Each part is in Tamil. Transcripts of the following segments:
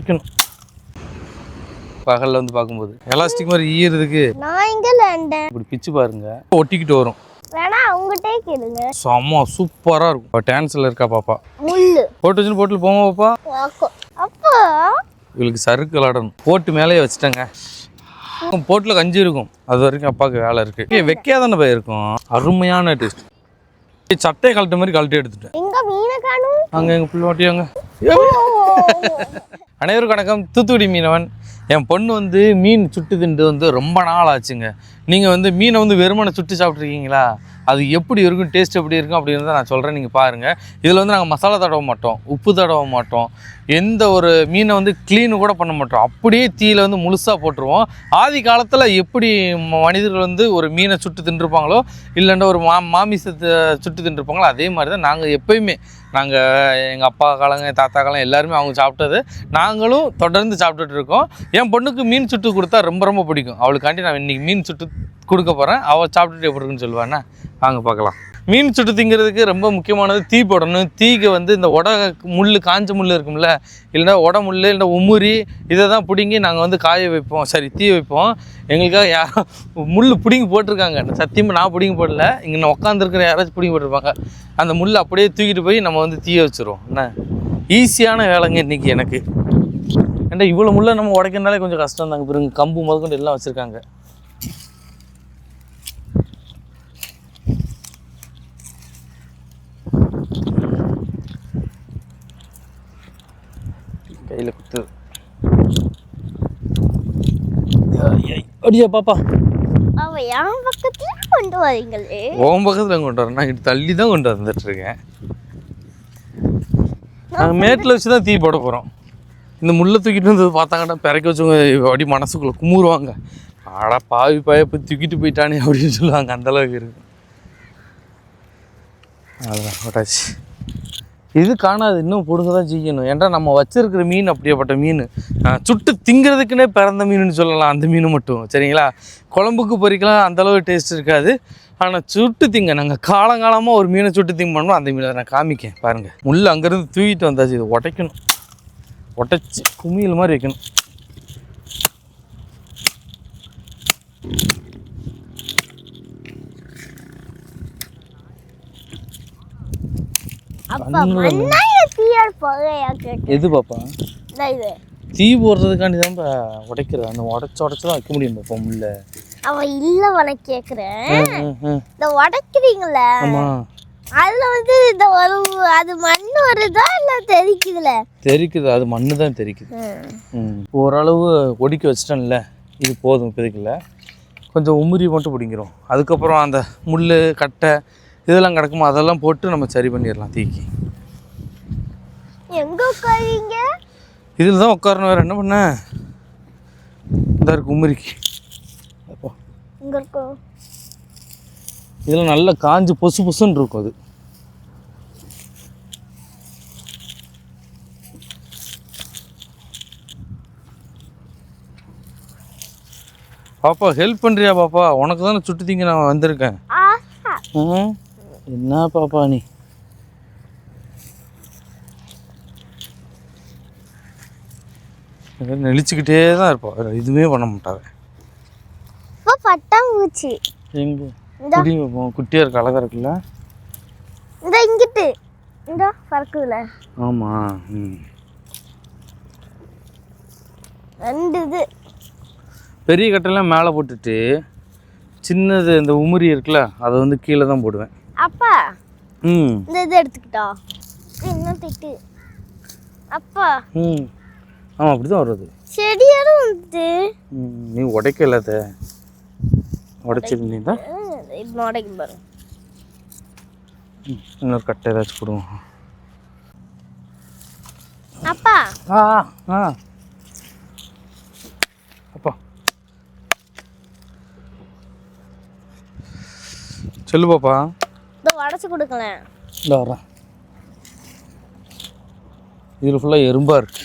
வைக்கணும். பகலில் வந்து பார்க்கும்போது. எலாஸ்டிக் மாதிரி ஈயறதுக்கு நான் இங்க லேண்டேன் இப்படி பிச்சு பாருங்க. ஒட்டிக்கிட்டு வரும். வேணா அவங்ககிட்டே கேளுங்க. செம்ம சூப்பராக இருக்கும். டான்ஸில் இருக்கா பாப்பா? முள்ளு. போட்டு வச்சுன்னு போட்டில் போமா பாப்பா. அப்பா. இவளுக்கு சறுக்கு விளாடணும். போட்டு மேலேயே வச்சுட்டேங்க. போட்டில் கஞ்சி இருக்கும். அது வரைக்கும் அப்பாவுக்கு வேலை இருக்கு. ஏய், வைக்காதானே போய் இருக்கும். அருமையான டேஸ்ட் சட்டையை கழட்ட மாதிரி கழட்டி எடுத்துட்டேன். எங்க மீனை காணும். அங்கே எங்கள் பிள்ளைவாட்டியாங்க அனைவருக்கும் வணக்கம். தூத்துக்குடி மீனவன். என் பொண்ணு வந்து மீன் சுட்டு திண்டு வந்து ரொம்ப நாள் ஆச்சுங்க. நீங்கள் வந்து மீனை வந்து வெறுமனை சுட்டு சாப்பிட்ருக்கீங்களா அது எப்படி இருக்கும் டேஸ்ட் எப்படி இருக்கும் அப்படின்றத நான் சொல்கிறேன் நீங்கள் பாருங்கள் இதில் வந்து நாங்கள் மசாலா தடவ மாட்டோம் உப்பு தடவ மாட்டோம். எந்த ஒரு மீனை வந்து க்ளீனு கூட பண்ண மாட்டோம். அப்படியே தீயில் வந்து முழுசாக போட்டுருவோம். ஆதி காலத்தில் எப்படி மனிதர்கள் வந்து ஒரு மீனை சுட்டு தின்றுருப்பாங்களோ இல்லைன்னா ஒரு மா மாமிசத்தை சுட்டு தின்றுருப்பாங்களோ அதே மாதிரி தான் நாங்கள் எப்பயுமே நாங்கள் எங்கள் அப்பா காலங்க என் தாத்தா காலம் எல்லாருமே அவங்க சாப்பிட்டது. நாங்களும் தொடர்ந்து சாப்பிட்டுட்டு இருக்கோம். என் பொண்ணுக்கு மீன் சுட்டு கொடுத்தா ரொம்ப ரொம்ப பிடிக்கும். அவளுக்காண்டி நான் இன்றைக்கி மீன் சுட்டு கொடுக்க போகிறேன் அவள் சாப்பிட்டுட்டு எப்படி இருக்குன்னு சொல்லுவாண்ணா வாங்க பார்க்கலாம். மீன் சுட்டு திங்கிறதுக்கு ரொம்ப முக்கியமானது தீ போடணும். தீக்கு வந்து இந்த உட முள் காஞ்ச முள் இருக்கும்ல இல்லைன்னா உட முள் இல்லைன்னா உமுறி இதை தான் பிடுங்கி நாங்கள் வந்து காய வைப்போம். சரி தீ வைப்போம். எங்களுக்காக யாரும் முள் பிடுங்கி போட்டிருக்காங்க. சத்தியமாக நான் பிடுங்கி போடல. இங்கே நான் உட்காந்துருக்கிற யாராச்சும் பிடுங்கி போட்டிருப்பாங்க. அந்த முள் அப்படியே தூக்கிட்டு போய் நம்ம வந்து தீய வச்சுருவோம். என்ன? ஈஸியான வேலைங்க இன்னைக்கு எனக்கு. ஏன்டா இவ்வளோ முள்ளை நம்ம உடைக்கிறனாலே கொஞ்சம் கஷ்டம் தாங்க பிறகு கம்பு முதற்கொண்டு எல்லாம் வச்சுருக்காங்க. கையில் குத்து. ஐய், அடியா பாப்பா. என் பக்கத்துல கொண்டு வரீங்களே. உன் பக்கத்தில் கொண்டு வரேன். நான் இங்கிட்டு தள்ளி தான் கொண்டு வந்துட்டு இருக்கேன் நாங்கள் மேட்டில் வச்சு தான் தீ போட போகிறோம் இந்த முள்ளை தூக்கிட்டு வந்து பார்த்தாங்கன்னா பிறக்க வச்சவங்க அப்படி மனசுக்குள்ளே குமுறுவாங்க. ஆடா பாவி பாய போய் தூக்கிட்டு போயிட்டானே அப்படின்னு சொல்லுவாங்க. அந்த அளவுக்கு இருக்கு. அதுதான் போட்டாச்சு. இது காணாது இன்னும் பிடுங்க தான் செய்யணும். ஏன்டா நம்ம வச்சிருக்கிற மீன் அப்படியேப்பட்ட மீன். சுட்டு திங்கிறதுக்குன்னே பிறந்த மீனுன்னு சொல்லலாம் அந்த மீன் மட்டும். சரிங்களா? குழம்புக்கு பொறிக்கலாம் அந்தளவு டேஸ்ட் இருக்காது. ஆனால் சுட்டு திங்க நாங்கள் காலங்காலமாக ஒரு மீனை சுட்டு திங்க பண்ணோம் அந்த மீனை நான் காமிக்கேன் பாருங்கள் முள் அங்கேருந்து தூக்கிட்டு வந்தாச்சு இது உடைக்கணும். உடைச்சி குமியல் மாதிரி வைக்கணும் அப்பா மண்ணாய தீயால் புகையா கேட்டு எது பாப்பா? தீ போடுறதுக்காண்டி தான் இப்போ உடைக்கிறது அந்த உடச்சி உடச்சி தான் வைக்க முடியும் பாப்பா முள்ள. அவ இல்ல வன கேக்குறேன். இந்த உடைக்கிறீங்களே? அதுல வந்து இந்த ஒரு அது மண் வருதா இல்ல தெரிக்குதுல? தெரிக்குது. அது மண்ணு தான் தெரிக்குது ஓரளவு ஒடிக்க வச்சிட்டேன்ல. இது போதும் இப்போதைக்குல கொஞ்சம் உமுறி மட்டும் பிடிங்கிறோம். அதுக்கப்புறம் அந்த முள் கட்டை இதெல்லாம் கிடக்குமோ அதெல்லாம் போட்டு நம்ம சரி பண்ணிடலாம் தீக்கி. எங்க உட்காரீங்க? இதில் தான் உட்காரணும் வேறு என்ன பண்ண? இந்த இருக்கு இருக்கும் இதில் நல்லா காஞ்சு பொசு பொசுன்னு இருக்கும் அது. பாப்பா ஹெல்ப் பண்ணுறியா பாப்பா? உனக்கு தானே சுட்டு திங்க நான் வந்திருக்கேன். ஆஹா. ம், என்ன பாப்பா நீ? நெளிச்சுக்கிட்டே தான் இருப்பா. வேற எதுவுமே பண்ண மாட்டாங்க பட்டாம்பூச்சி எங்க? இந்த. குடி வைப்போம் குட்டியாக இருக்கு அழகா இருக்குல்ல? இந்த இங்கிட்டு. இந்த பறக்குதுல. ஆமாம் ம். ரெண்டு இது. பெரிய கட்டையெல்லாம் மேலே போட்டுட்டு சின்னது இந்த உமுறி இருக்குல்ல அதை வந்து கீழே தான் போடுவேன். அப்பா ம். இந்த இது எடுத்துக்கிட்டா. என்ன திட்டு. அப்பா. ம். ஆமாம் அப்படி தான் வருது செடியாலும் வந்து நீ உடைக்கல அதை. உடைச்சிருந்தீங்கன்னா இது உடைக்கும் பாரு. இன்னொரு கட்டை ஏதாச்சும் போடுவோம் அப்பா. ஆ ஆ. அப்பா. சொல்லு பாப்பா. இதை உடச்சி கொடுக்கலேன் இந்த வரேன் இதில் ஃபுல்லாக எறும்பாக இருக்கு.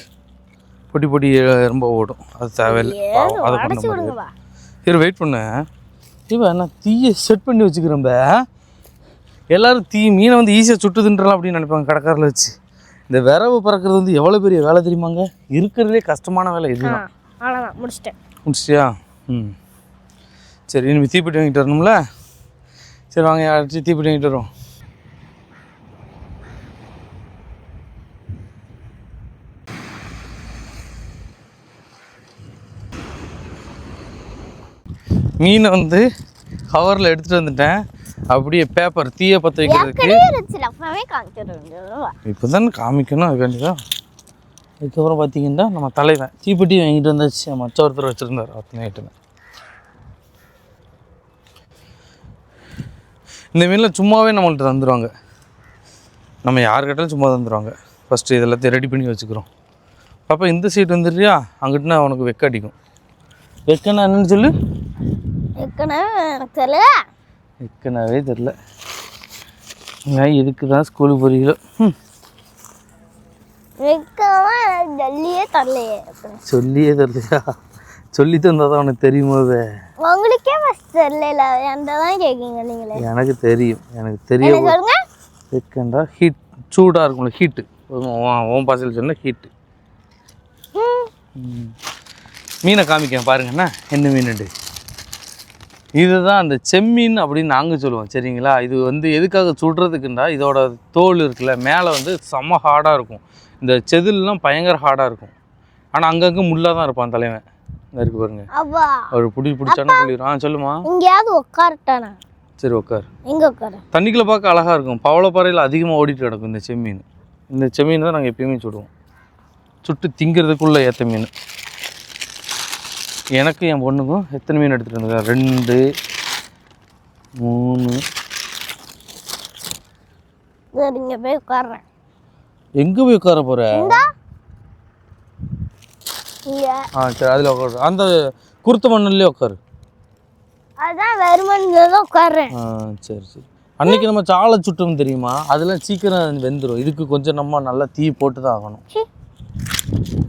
பொடி பொடி எ- எறும்பா ஓடும். அது தேவையில்லை. அதை பண்ண முடியாது இரு வெயிட் பண்ணு. இவன் நான் தீயை செட் பண்ணி வச்சுக்கிறேன்ப எல்லாரும் தீ மீனை வந்து ஈஸியாக சுட்டு தின்றலாம் அப்படின்னு நினைப்பாங்க கடைக்காரில் வச்சு. இந்த விரவு பறக்கிறது வந்து எவ்வளோ பெரிய வேலை தெரியுமாங்க? இருக்கிறதுலே கஷ்டமான வேலை இதுதான். முடிச்சிட்டேன். முடிச்சியா ம். சரி இனிமேல் தீப்பெட்டி வாங்கிட்டு வரணும்ல? சரி வாங்க யாராச்சும் தீப்பெட்டி வாங்கிட்டு வரோம் மீனை வந்து கவரில் எடுத்துகிட்டு வந்துட்டேன். அப்படியே பேப்பர் தீயை பற்ற வைக்கிறதுக்கு. இப்போ தானே காமிக்கணும் அது வேண்டியதான் அதுக்கப்புறம் பார்த்தீங்கன்னா நம்ம தலைவன் தீப்பெட்டி வாங்கிட்டு வந்தாச்சு. மச்ச ஒருத்தர் வச்சுருந்தார் அத்தனை ஐட்டம். இந்த மீனில் சும்மாவே நம்மள்ட்ட தந்துடுவாங்க நம்ம யார் கேட்டாலும் சும்மா தந்துடுவாங்க ஃபஸ்ட்டு இதெல்லாத்தையும் ரெடி பண்ணி வச்சுக்கிறோம். பாப்பா இந்த சீட் வந்துடுறியா? அங்கிட்டுனா உனக்கு வெக்க அடிக்கும். வெக்கன்னா என்னன்னு சொல்லு? எனக்கு தெரியல. வெக்கனாவே தெரில ஏன் இதுக்கு தான் ஸ்கூலுக்கு போறீங்களோ ம் வெக்கமா ஜல்லியே தரலையே. சொல்லியே தெரியலையா சொல்லி தந்தால் தான் உனக்கு தெரியுமோவே உங்களுக்கே ஃபஸ்ட் தெரியல தான் கேட்குங்க நீங்களே. எனக்கு தெரியும் எனக்கு தெரிய என்ன சொல்லுங்க? செகண்டா ஹீட் சூடாக இருக்கும்ல ஹீட்டு ஓம் பாசல் சொன்ன ஹீட்டு. மீனை காமிக்கேன் பாருங்கண்ணா என்ன? மீனுண்டு இதுதான் அந்த செம்மீன் அப்படின்னு நாங்கள் சொல்லுவோம் சரிங்களா? இது வந்து எதுக்காக சுடுறதுக்குண்டா? இதோட தோல் இருக்குல்ல மேலே வந்து செம்ம ஹார்டாக இருக்கும். இந்த செதில்லாம் பயங்கர ஹார்டாக இருக்கும். ஆனால் அங்கங்கே முள்ளாக தான் இருப்பான் தலைவன். இருக்கு பாருங்க. அவர் பிடி பிடிச்சானா சொல்லிடுவான் ஆ சொல்லுமா எங்கேயாவது உட்காரட்டானா சரி உட்கார் எங்க உட்கார தண்ணிக்குள்ள பார்க்க அழகாக இருக்கும். பவளப்பாறையில் அதிகமாக ஓடிட்டு கிடக்கும் இந்த செம்மீன். இந்த செம்மீன் தான் நாங்கள் எப்பயுமே சுடுவோம். சுட்டு திங்கிறதுக்குள்ள ஏற்ற மீன். எனக்கு என் பொண்ணுக்கும் எத்தனை மீன் எடுத்துகிட்டு வந்துருக்கேன் ரெண்டு மூணு. சரி இங்க போய் உட்கார்றேன் எங்கே போய் உட்கார போகிற ஆ சரி அதில் உட்காரு அந்த குருத்த மண்ணுலேயே உட்காரு அதான் வெறுமன் தான் உட்கார்றேன் ஆ சரி சரி. அன்னைக்கு நம்ம சாலை சுட்டோம் தெரியுமா? அதெல்லாம் சீக்கிரம் வெந்துடும் இதுக்கு கொஞ்சம் நம்ம நல்லா தீ போட்டு தான் ஆகணும்.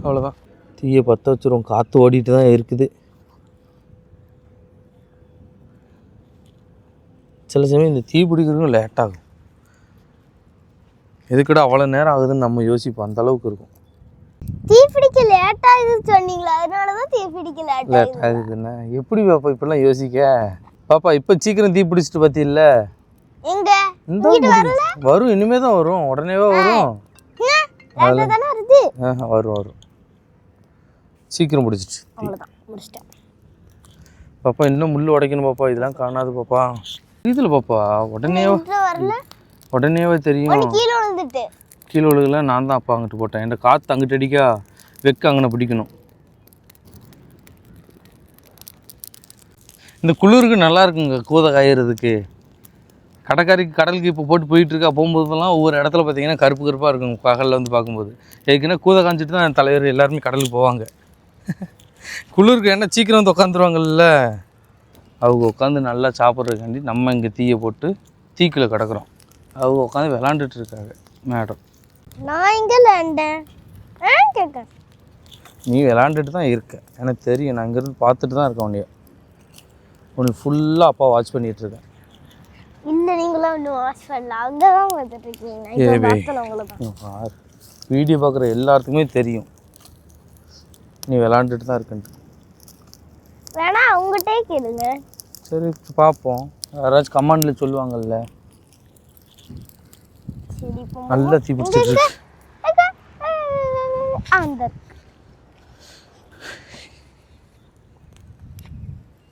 அவ்வளோதான் தீயை பற்ற வச்சிரும். காற்று ஓடிட்டு தான் இருக்குது. சில சமயம் இந்த தீ பிடிக்கிறதுக்கும் லேட் ஆகும் எதுக்குடா அவ்வளோ நேரம் ஆகுதுன்னு நம்ம யோசிப்போம். அந்த அளவுக்கு இருக்கும். தீ பிடிக்க லேட் ஆகுதுன்னு சொன்னீங்களா? அதனால தான் தீ பிடிக்க லேட் லேட் ஆகுதுன்னா எப்படி பாப்பா இப்படிலாம் யோசிக்க? பாப்பா இப்போ சீக்கிரம் தீ பிடிச்சிட்டு பார்த்தியில்ல எங்க? இந்த வரும். இனிமே தான் வரும். உடனேவா வரும். வரும். வரும் சீக்கிரம் பிடிச்சிச்சு அவ்வளோதான் பாப்பா இன்னும் முள் உடைக்கணும் பாப்பா. இதெல்லாம் காணாது பாப்பா. இதில் பாப்பா? உடனே உடனேவே தெரியும். கீழே விழுகல நான் தான் அப்பா அங்கிட்டு போட்டேன். என் காற்று அங்கிட்டு அடிக்கா வெக்க அங்கே பிடிக்கணும். இந்த குளிருக்கு நல்லா இருக்குங்க கூதை காயறதுக்கு. கடற்கரைக்கு கடலுக்கு இப்போ போட்டு போயிட்டுருக்கா போகும்போதெல்லாம் ஒவ்வொரு இடத்துல பார்த்தீங்கன்னா கருப்பு கருப்பாக இருக்கும் பகலில் வந்து பார்க்கும்போது ஏற்கனவே கூதை காஞ்சிட்டு தான் தலைவர் எல்லாருமே கடலுக்கு போவாங்க. குளிருக்கு என்ன சீக்கிரம் வந்து உட்காந்துருவாங்கல்ல அவங்க உட்காந்து நல்லா சாப்பிட்றதுக்காண்டி நம்ம இங்கே தீயை போட்டு தீக்கில் கிடக்குறோம். அவங்க உட்காந்து விளாண்டுட்டு இருக்காங்க மேடம். நான் இங்க லேண்டேன் ஆ நீ விளாண்டுட்டு தான் இருக்க. எனக்கு தெரியும் நான் இங்கேருந்து பார்த்துட்டு தான் இருக்கேன் உன்னைய. உனக்கு ஃபுல்லாக அப்பா வாட்ச் பண்ணிட்டு இருக்கேன். இல்ல நீங்களும் ஒன்றும் வாட்ச் பண்ணல. அங்கே தான் வந்துட்டு இருக்கீங்க. பாரு. வீடியோ பார்க்குற எல்லாத்துக்குமே தெரியும். நீ விளாண்டுட்டு தான் இருக்கன்ட்டு. வேணா அவங்ககிட்டே கேளுங்க. சரி பார்ப்போம். யாராச்சும் கமாண்டில் சொல்லுவாங்கல்ல. நல்லா தீ பிடிச்சிட்டு இருக்கு. அந்த.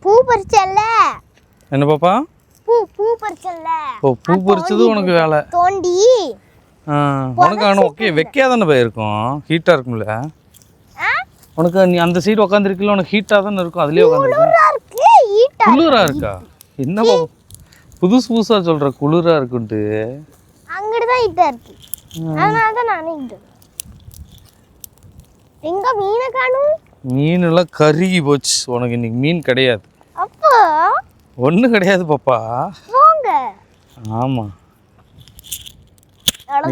பூ பறிச்சல்ல. என்ன பாப்பா? பூ பூ பறிச்சல்ல. ஓ பூ பறிச்சது உனக்கு வேலை. தோண்டி. உனக்கு ஆனால் ஓகே வெக்கையாக தானே போயிருக்கும் ஹீட்டாக இருக்கும்ல? உனக்கு நீ அந்த சைடு உட்காந்துருக்கல உனக்கு ஹீட்டாக தானே இருக்கும். அதுலேயே உட்காந்துருக்கு குளிரா இருக்கு. என்ன புதுசு புதுசாக சொல்கிற குளிரா இருக்குன்ட்டு. அங்கிட்டு தான் ஈட்டா இருக்கு. அதனால தான் நானே இட்டு. எங்க மீனை காணும்? மீனெல்லாம் கருகி போச்சு. உனக்கு இன்னைக்கு மீன் கிடையாது. அப்போ? ஒன்றும் கிடையாது பாப்பா. போங்க. ஆமாம்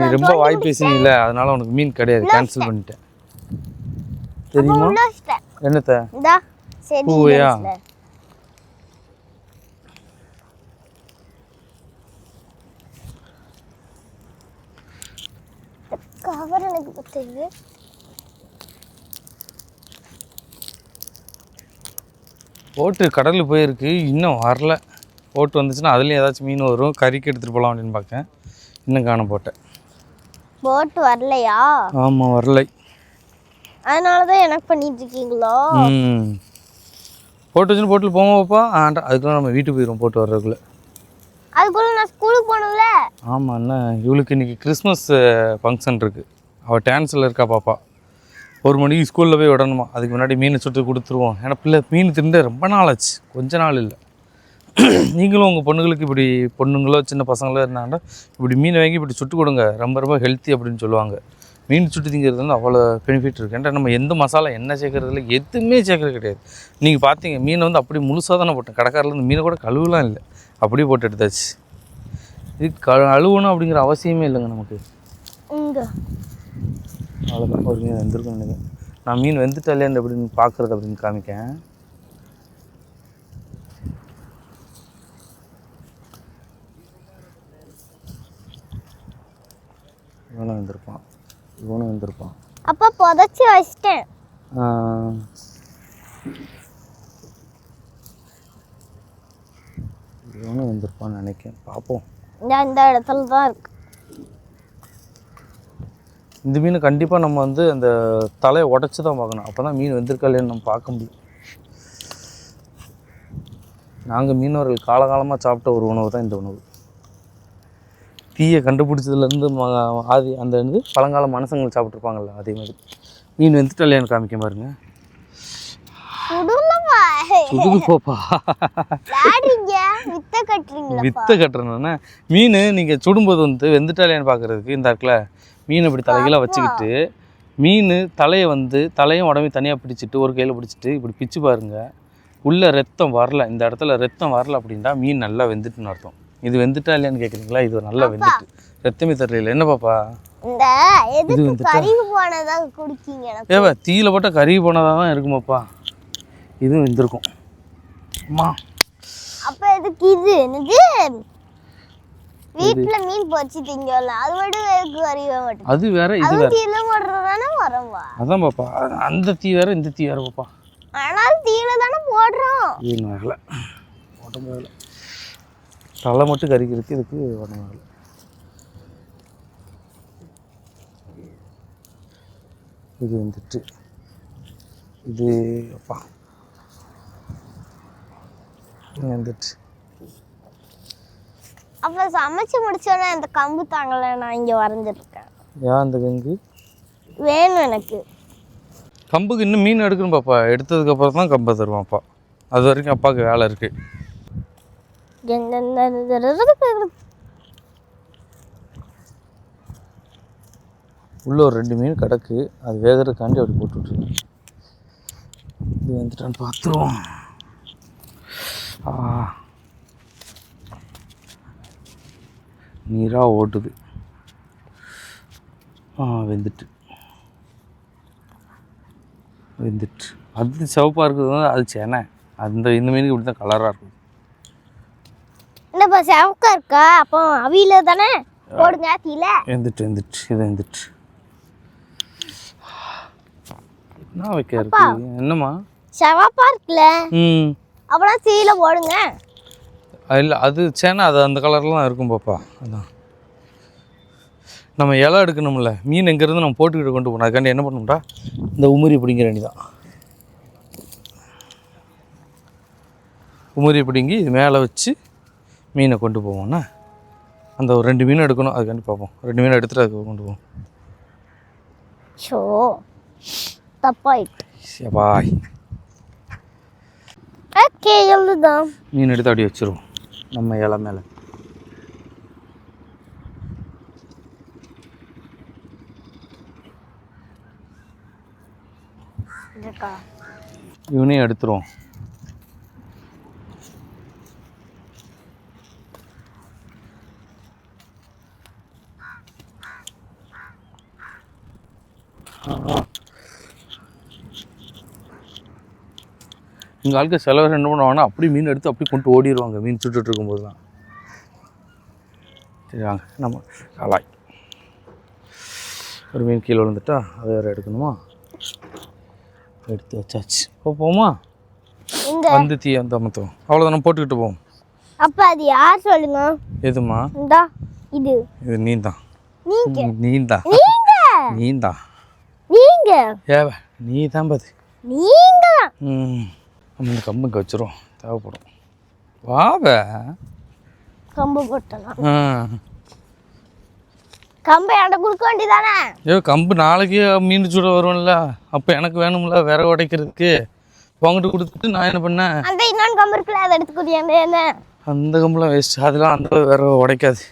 நீ. ரொம்ப வாய் பேசுனீல அதனால உனக்கு மீன் கிடையாது. கேன்சல் பண்ணிட்டேன். தெரியுமா? என்னத்த? பூவையா? கவர் எனக்கு பத்துது போட்டு கடலுக்கு போயிருக்கு இன்னும் வரல. போட்டு வந்துச்சுன்னா அதுலேயும் ஏதாச்சும் மீன் வரும். கறிக்கு எடுத்துகிட்டு போகலாம் அப்படின்னு பார்க்கேன் இன்னும் காண போட்டேன் போட் வரலையா? ஆமாம் வரலை. அதனால தான் எனக்கு பண்ணிட்டு இருக்கீங்களோ? ம். போட்டு வச்சுன்னு போட்டில் போவோம் வைப்பா ஆண்டா அதுக்குள்ள நம்ம வீட்டுக்கு போயிடுவோம் போட்டு வர்றதுக்குள்ளே. அதுக்குள்ள நான் ஸ்கூலுக்கு போகணும்ல? ஆமாம் அண்ணா இவளுக்கு இன்றைக்கி கிறிஸ்மஸ் ஃபங்க்ஷன் இருக்குது அவள் டான்ஸில் இருக்கா பாப்பா. ஒரு மணிக்கு ஸ்கூலில் போய் விடணுமா? அதுக்கு முன்னாடி மீன் சுட்டு கொடுத்துருவோம். ஏன்னா பிள்ளை மீன் திருந்த ரொம்ப நாள் ஆச்சு கொஞ்ச நாள் இல்லை. நீங்களும் உங்கள் பொண்ணுங்களுக்கு இப்படி பொண்ணுங்களோ சின்ன பசங்களோ இருந்தாங்கன்னா இப்படி மீனை வாங்கி இப்படி சுட்டு கொடுங்க. ரொம்ப ரொம்ப ஹெல்த்தி அப்படின்னு சொல்லுவாங்க. மீன் சுட்டு திங்கிறது வந்து அவ்வளோ பெனிஃபிட் இருக்குது ஏன்டா நம்ம எந்த மசாலா என்ன சேர்க்குறதுல எதுவுமே சேர்க்குறது கிடையாது. நீங்கள் பார்த்தீங்க மீனை வந்து அப்படி முழுசாக தானே போட்டேன். கடைக்காரிலேருந்து மீனை கூட கழுவுலாம் இல்லை. அப்படியே போட்டு எடுத்தாச்சு. இது க அழுவணும் அப்படிங்கிற அவசியமே இல்லைங்க நமக்கு. அவ்வளோதான் ஒரு மீன் வெந்திருக்கும் நினைக்கிறேன் நான் மீன் வெந்துட்டா இல்லையா அப்படின்னு பார்க்குறது அப்படின்னு காமிக்கேன். இவனும் வந்திருப்பான். இவனும் வந்திருப்பான். அப்பா புதைச்சி வச்சிட்டேன். இவனும் வந்திருப்பான்னு நினைக்கிறேன். பார்ப்போம். இந்த இடத்துல தான் இருக்கு. இந்த மீன் கண்டிப்பாக நம்ம வந்து அந்த தலையை உடச்சி தான் பார்க்கணும். அப்போ தான் மீன் வெந்திருக்கா இல்லையான்னு நம்ம பார்க்க முடியும். நாங்கள் மீனவர்கள் காலகாலமாக சாப்பிட்ட ஒரு உணவு தான் இந்த உணவு. தீயை கண்டுபிடிச்சதுலேருந்து ஆதி அந்த இது பழங்கால மனுஷங்கள் சாப்பிட்ருப்பாங்கல்ல அதே மாதிரி. மீன் வெந்துட்டா இல்லையான்னு காமிக்க பாருங்க. சுடுது போப்பா வித்த கட்டுறீங்களா வித்தை கட்டுறேன்னா மீன் நீங்கள் சுடும்போது வந்து வெந்துட்டா இல்லையான்னு பார்க்குறதுக்கு இந்த இடத்துல மீன் இப்படி தலைகீழாக வச்சுக்கிட்டு மீன் தலையை வந்து தலையும் உடம்பையும் தனியாக பிடிச்சிட்டு ஒரு கையில் பிடிச்சிட்டு இப்படி பிச்சு பாருங்க. உள்ள ரத்தம் வரல. இந்த இடத்துல ரத்தம் வரல அப்படின்னா மீன் நல்லா வெந்துட்டுன்னு அர்த்தம். இது வெந்துட்டா இல்லையான்னு கேட்குறீங்களா இது நல்லா வெந்துட்டு. ரத்தமே தெரியல என்ன பாப்பா? இந்த எதுக்கு வந்துட்டா? கறிவு போனதா குடிக்கீங்க ஏவா தீயில போட்டால் கருகி போனதாக தான் இருக்குமாப்பா. இதுவும் வெந்திருக்கும். அம்மா. அப்ப எதுக்கு இது? என்னது? வீட்டுல மீன் பொரிச்சு திங்கல அது மட்டும் எதுக்கு அறிய மாட்டேன் அது வேற இது வேற. தீல போடுறதானே வரவா அதான் பாப்பா. அந்த தீ வேற இந்த தீ வேற பாப்பா. ஆனாலும் தீல தானே போடுறோம். இது வரல? உடம்பு வரல தலை மட்டும் கறிக்கிறதுக்கு இதுக்கு உடம்பு வரல. இது வந்துட்டு. இது அப்பா. வந்துட்டு அப்ப சமைச்சு முடிச்சோன்னே இந்த கம்பு தாங்கல நான் இங்க வரைஞ்சிருக்கேன். ஏன் அந்த கங்கு வேணும் எனக்கு. கம்புக்கு இன்னும் மீன் எடுக்கணும் பாப்பா. எடுத்ததுக்கு அப்புறம் தான் கம்பை தருவான் அப்பா. அது வரைக்கும் அப்பாவுக்கு வேலை இருக்கு. உள்ள ஒரு ரெண்டு மீன் கிடக்கு. அது வேகிறதுக்காண்டி அப்படி போட்டு விட்ருங்க இது வந்துட்டான்னு பார்த்துருவோம். நீராக ஓட்டுது ஆ வெந்துட்டு. வெந்துட்டு. அது சிவப்பாக இருக்கிறது வந்து அது சேனை. அந்த இந்த மீனுக்கு இப்படி தான் கலராக இருக்கும். என்னப்பா செவக்கா இருக்கா? அப்போ அவியில தானே? போடுங்க தீல வெந்துட்டு வெந்துட்டு இது வெந்துட்டு. என்ன வைக்க இருக்கு? என்னம்மா? செவப்பா இருக்குல்ல? ம். அப்புறம் தீல போடுங்க. இல்லை அது சேனை அது அந்த கலரில் தான் இருக்கும் பாப்பா. அதான். நம்ம இலை எடுக்கணும்ல மீன் எங்கேருந்து நம்ம போட்டுக்கிட்டு கொண்டு போகணும். அதுக்காண்டி என்ன பண்ணணும்டா? இந்த உமுரி பிடிங்கிற வேண்டிதான் உமுரி பிடுங்கி இது மேலே வச்சு மீனை கொண்டு போவோம்னா அந்த ஒரு ரெண்டு மீன் எடுக்கணும். அதுக்காண்டி பார்ப்போம். ரெண்டு மீன் எடுத்துகிட்டு அதுக்கு கொண்டு போவோம். ஷோ தப்பாயிட்டு. பாய். ஓகே எழுதுதான் மீன் எடுத்து அப்படியே வச்சிருவோம். நம்ம இலை மேலே. இவனையும் எடுத்துருவோம். எங்கள் ஆளுக்கு சில பேர் என்ன பண்ணுவாங்கன்னா அப்படி மீன் எடுத்து அப்படி கொண்டு ஓடிடுவாங்க மீன் சுட்டுட்டு இருக்கும்போது தான் சரி வாங்க. நம்ம கலாய். ஒரு மீன் கீழே விழுந்துட்டா அது வேறு எடுக்கணுமா? எடுத்து வச்சாச்சு. இப்போ போமா வந்து தீ அந்த அமர்த்துவோம் அவ்வளோதானே போட்டுக்கிட்டு போவோம். அப்ப அது யார் சொல்லுங்க? எதுமா இந்தா இது. இது நீந்தான் நீங்க. நீந்தான் நீங்க? நீந்தான் நீங்க? ஏவ நீ தான் பாது நீங்க? தான் ம். இந்த கம்புக்கு வச்சிரும். தேவைப்படும். வாவ. கம்பு போட்டலாம் கம்பை என்கிட்ட கொடுக்க வேண்டியதானே? ஐயோ கம்பு நாளைக்கு மீன் சுட வரும்ல. அப்போ எனக்கு வேணும்ல விறகு உடைக்கிறதுக்கு. உங்ககிட்ட கொடுத்துட்டு நான் என்ன பண்ணேன்? அந்த இன்னொன்று கம்பு இருக்குல்ல அதை எடுத்துக்கிறியாண்டே என்ன? அந்த கம்புலாம் வேஸ்ட் அதெல்லாம் அந்த விறகு உடைக்காது.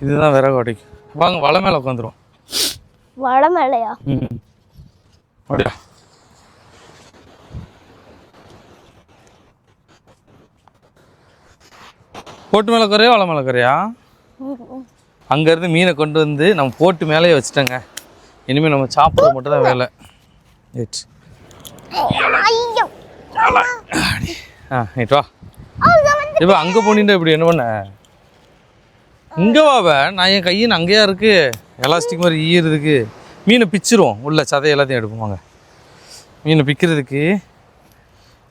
இதுதான் விறகு உடைக்கும். வாங்க வலை மேலே உட்காந்துரும் வள மேலையா? ம். அப்படியா? போட்டு மேலே கரையா வலை மேலே கரையா அங்கேருந்து மீனை கொண்டு வந்து நம்ம போட்டு மேலேயே வச்சுட்டோங்க. இனிமேல் நம்ம சாப்பிட்றது மட்டும் தான் வேலை. ஏச்சு ஆ ரைட் வா. இப்போ அங்கே போனீங்கன்னா இப்படி என்ன பண்ண? இங்கே வாவ நான் என் கையின் அங்கேயா இருக்கு. எலாஸ்டிக் மாதிரி ஈயறதுக்கு. மீனை பிச்சிரும் உள்ள சதை எல்லாத்தையும் எடுப்போம். வாங்க. மீனை பிக்கிறதுக்கு.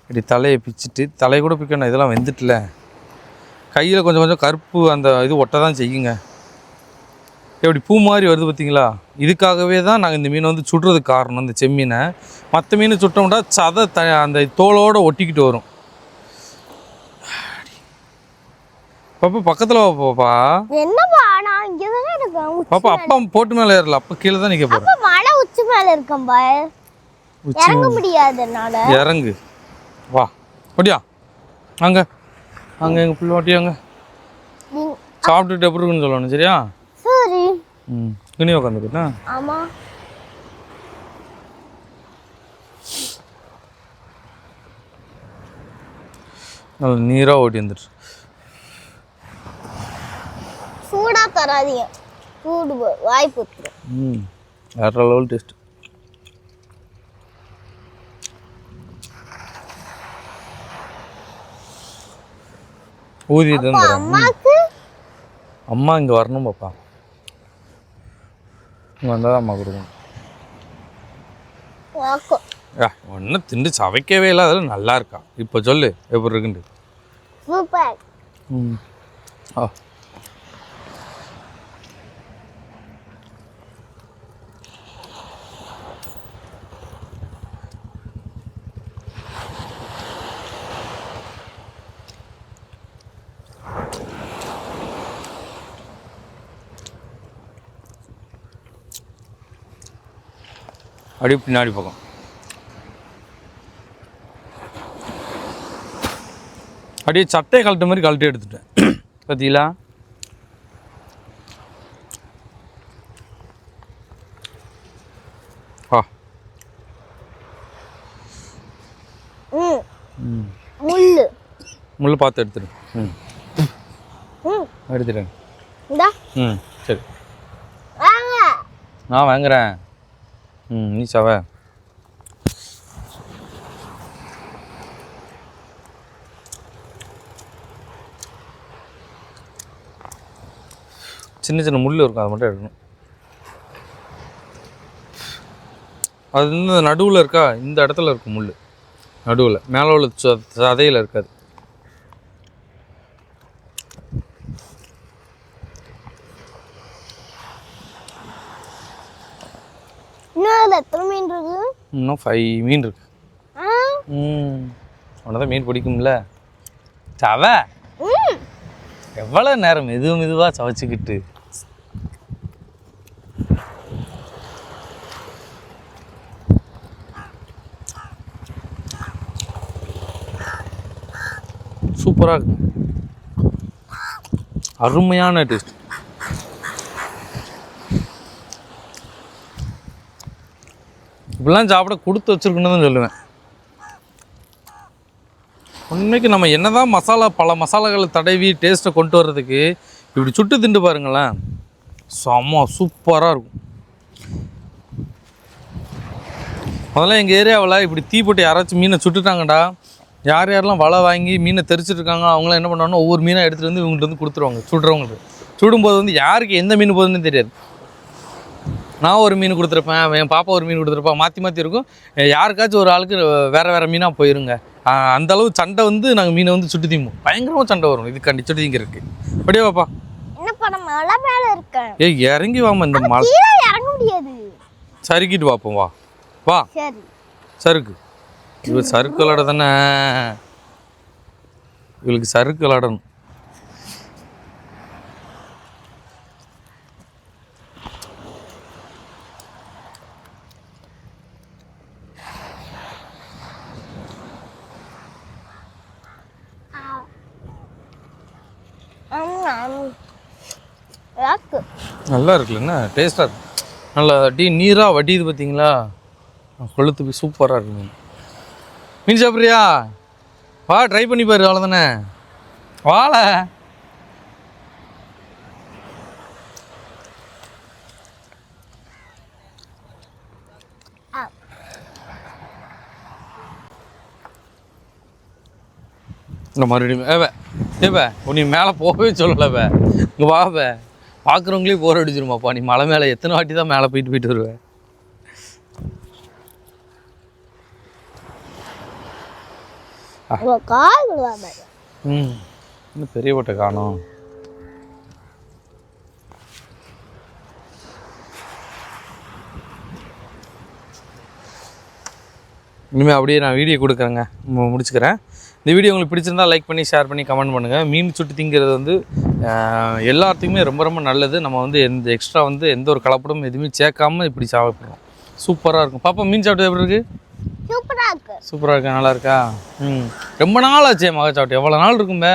இப்படி தலையை பிச்சிட்டு தலையை கூட பிக்கணும் இதெல்லாம் வெந்துட்டுல. கையில் கொஞ்சம் கொஞ்சம் கருப்பு அந்த இது ஒட்ட தான் செய்யுங்க. எப்படி பூ மாதிரி வருது பார்த்தீங்களா இதுக்காகவே தான் நாங்கள் இந்த மீனை வந்து சுடுறதுக்கு காரணம் இந்த செம்மீனை. மற்ற மீன் சுட்டோம்னா சதை த அந்த தோலோட ஒட்டிக்கிட்டு வரும். பாப்பா பக்கத்தில் பாப்பா. என்னப்பா? நான் இங்கே தானே இருக்கேன் பாப்பா அப்பா போட்டு மேலே ஏறல. அப்பா கீழே தான் நிற்க போகிறேன் மலை உச்சி மேல இருக்கேன்பா உச்சி இறங்க முடியாது என்னால. இறங்கு. வா. ஒடியா அங்கே. அங்கே எங்கள் பிள்ளை ஓட்டியாங்க நீ- சாப்பிட்டுட்டு எப்படி இருக்குன்னு சொல்லணும் சரியா? சரி. ம். துணி உட்காந்துக்கிட்டா ஆமா. நல்ல நீராக ஓட்டி வந்துட்டு சூடா தராதீங்க. சூடு போ- வாய் புத்துரும் ம். வேற லெவல் டேஸ்ட் ஊதி அப்பா தந்துடுறேன் அம்மாக்கு? அம்மா இங்கே வரணும் பாப்பா. இங்கே வந்தால் தான் அம்மா கொடுக்கணும். ஒன்றும் திண்டு சவைக்கவே இல்லை அதெல்லாம் நல்லா இருக்கா. இப்போ சொல்லு எப்படி இருக்குன்ட்டு சூப்பர். ம். ஆ. அப்படியே பின்னாடி பக்கம். அப்படியே சட்டையை கழட்ட மாதிரி கழட்டி எடுத்துட்டேன். பார்த்தீங்களா ஆ முள்ளு. முள்ளு பார்த்து எடுத்துடு. ம். இந்தா. ம் சரி. வாங்க. நான் வாங்குறேன். ம் நீ சின்ன சின்ன முள் இருக்கும் அதை மட்டும் எடுக்கணும். அது வந்து நடுவில் இருக்கா? இந்த இடத்துல இருக்கும் முள் நடுவில். மேலே உள்ள ச- சதையில் இருக்காது இன்னும் அதுல எத்தனை மீன் இருக்கு இன்னும் ஃபைவ் மீன் இருக்கு. ம். உனதான் மீன் பிடிக்கும்ல. சவ. எவ்வளோ நேரம் மெது மெதுவாக சவைச்சிக்கிட்டு. சூப்பராக இருக்கு. அருமையான டேஸ்ட் இப்படிலாம் சாப்பிட கொடுத்து வச்சிருக்கணும்னு தான் சொல்லுவேன். உண்மைக்கு நம்ம என்ன தான் மசாலா பல மசாலாகளை தடவி டேஸ்ட்டை கொண்டு வர்றதுக்கு இப்படி சுட்டு திண்டு பாருங்களேன். செம்ம சூப்பராக இருக்கும். முதல்ல எங்கள் ஏரியாவில் இப்படி தீ போட்டு யாராச்சும் மீனை சுட்டுட்டாங்கடா. யார் யாரெல்லாம் வலை வாங்கி மீனை தெரிச்சிட்ருக்காங்க அவங்களாம் என்ன பண்ணுவாங்கன்னா ஒவ்வொரு மீனாக எடுத்துகிட்டு வந்து இவங்கள்ட்ட வந்து கொடுத்துருவாங்க சுடுறவங்களுக்கு. சுடும்போது வந்து யாருக்கு எந்த மீன் போகுதுன்னு தெரியாது. நான் ஒரு மீன் கொடுத்துருப்பேன் என் பாப்பா ஒரு மீன் கொடுத்துருப்பா மாற்றி மாற்றி இருக்கும். யாருக்காச்சும் ஒரு ஆளுக்கு வேற வேற மீனாக போயிருங்க. ஆஹ் அந்த அளவு சண்டை வந்து நாங்கள் மீனை வந்து சுட்டு தீம்போம். பயங்கரமாக சண்டை வரும். இது கண்டி சுட்டு தீங்கிறதுக்கு. அப்படியே பாப்பா ஏய் இறங்கி வாமா இந்த மலை. சறுக்கிட்டு பார்ப்போம் வா. வா. சறுக்கு. இவ சறுக்கு விளாட தானே. இவளுக்கு சறுக்கு விளாடணும். நல்லா இருக்குல்ல என்ன? டேஸ்ட்டாக இருக்கு. நல்லா டீ நீராக வடியுது பார்த்தீங்களா கொளுத்து போய் சூப்பராக இருக்கு. மீன் மீன் சாப்பிட்றியா வா ட்ரை பண்ணி பாரு அவ்வளோதானே வாழ இந்த மறுபடியும் ஏவே ஏவே உன்னை மேலே போகவே சொல்லலவே இங்கே வாவே பார்க்குறவங்களே போர் அடிச்சிருமாப்பா. நீ மலை மேலே எத்தனை வாட்டி தான் மேலே போயிட்டு போயிட்டு வருவேன் ம். இன்னும் பெரிய போட்டை காணோம். இனிமேல் அப்படியே நான் வீடியோ கொடுக்குறேங்க. முடிச்சுக்கிறேன். இந்த வீடியோ உங்களுக்கு பிடிச்சிருந்தா லைக் பண்ணி ஷேர் பண்ணி கமெண்ட் பண்ணுங்கள் மீன் சுட்டு திங்கிறது வந்து எல்லாத்துக்குமே ரொம்ப ரொம்ப நல்லது. நம்ம வந்து எந்த எக்ஸ்ட்ரா வந்து எந்த ஒரு கலப்படமும் எதுவுமே சேர்க்காம இப்படி சாப்பிட்றோம். சூப்பராக இருக்கும். பாப்பா மீன் சாப்பிட்டு எப்படி இருக்குது சூப்பரா இருக்கு. சூப்பராக இருக்கா? நல்லா இருக்கா? ம். ரொம்ப நாள் ஆச்சு மகா சாப்பிட்டு. எவ்வளோ நாள் இருக்கும்பே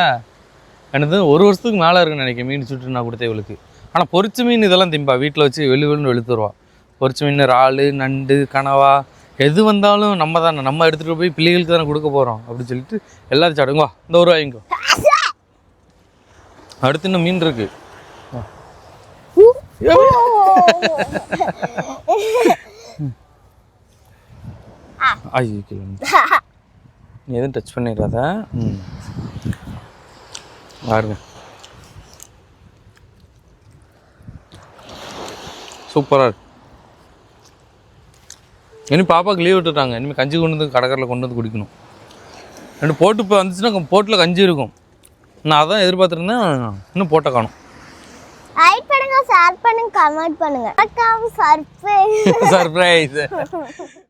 எனக்கு ஒரு வருஷத்துக்கு மேலே இருக்குன்னு நினைக்கிறேன் மீன் சுட்டு நான் கொடுத்தேன் இவளுக்கு. ஆனால் பொரிச்ச மீன் இதெல்லாம் திம்பா. வீட்டில் வச்சு வெளி வெளின்னு வெளுத்துருவா பொரிச்ச மீன் இறால் நண்டு கனவா எது வந்தாலும் நம்ம தானே நம்ம எடுத்துகிட்டு போய் பிள்ளைகளுக்கு தானே கொடுக்க போகிறோம் அப்படின்னு சொல்லிட்டு எல்லாரும் சாடுங்கோ இந்த ஒரு வாங்கிக்கோ. அடுத்து இன்னும் மீன் இருக்கு. ஐயோ நீ எதுவும் டச் பண்ணிடாத. ம். பாருங்க. சூப்பராக இருக்கு. இனி பாப்பாவுக்கு லீவ் விட்டுட்டாங்க. இனிமேல் கஞ்சி கொண்டு வந்து கடற்கரையில் கொண்டு வந்து குடிக்கணும். ரெண்டு போட்டு இப்போ வந்துச்சுன்னா போட்டில் கஞ்சி இருக்கும். நான் அதான் எதிர்பார்த்துருந்தேன். இன்னும் போட்டை காணும். லைக் பண்ணுங்க ஷேர் பண்ணுங்க கமெண்ட் பண்ணுங்க. Surprise surprise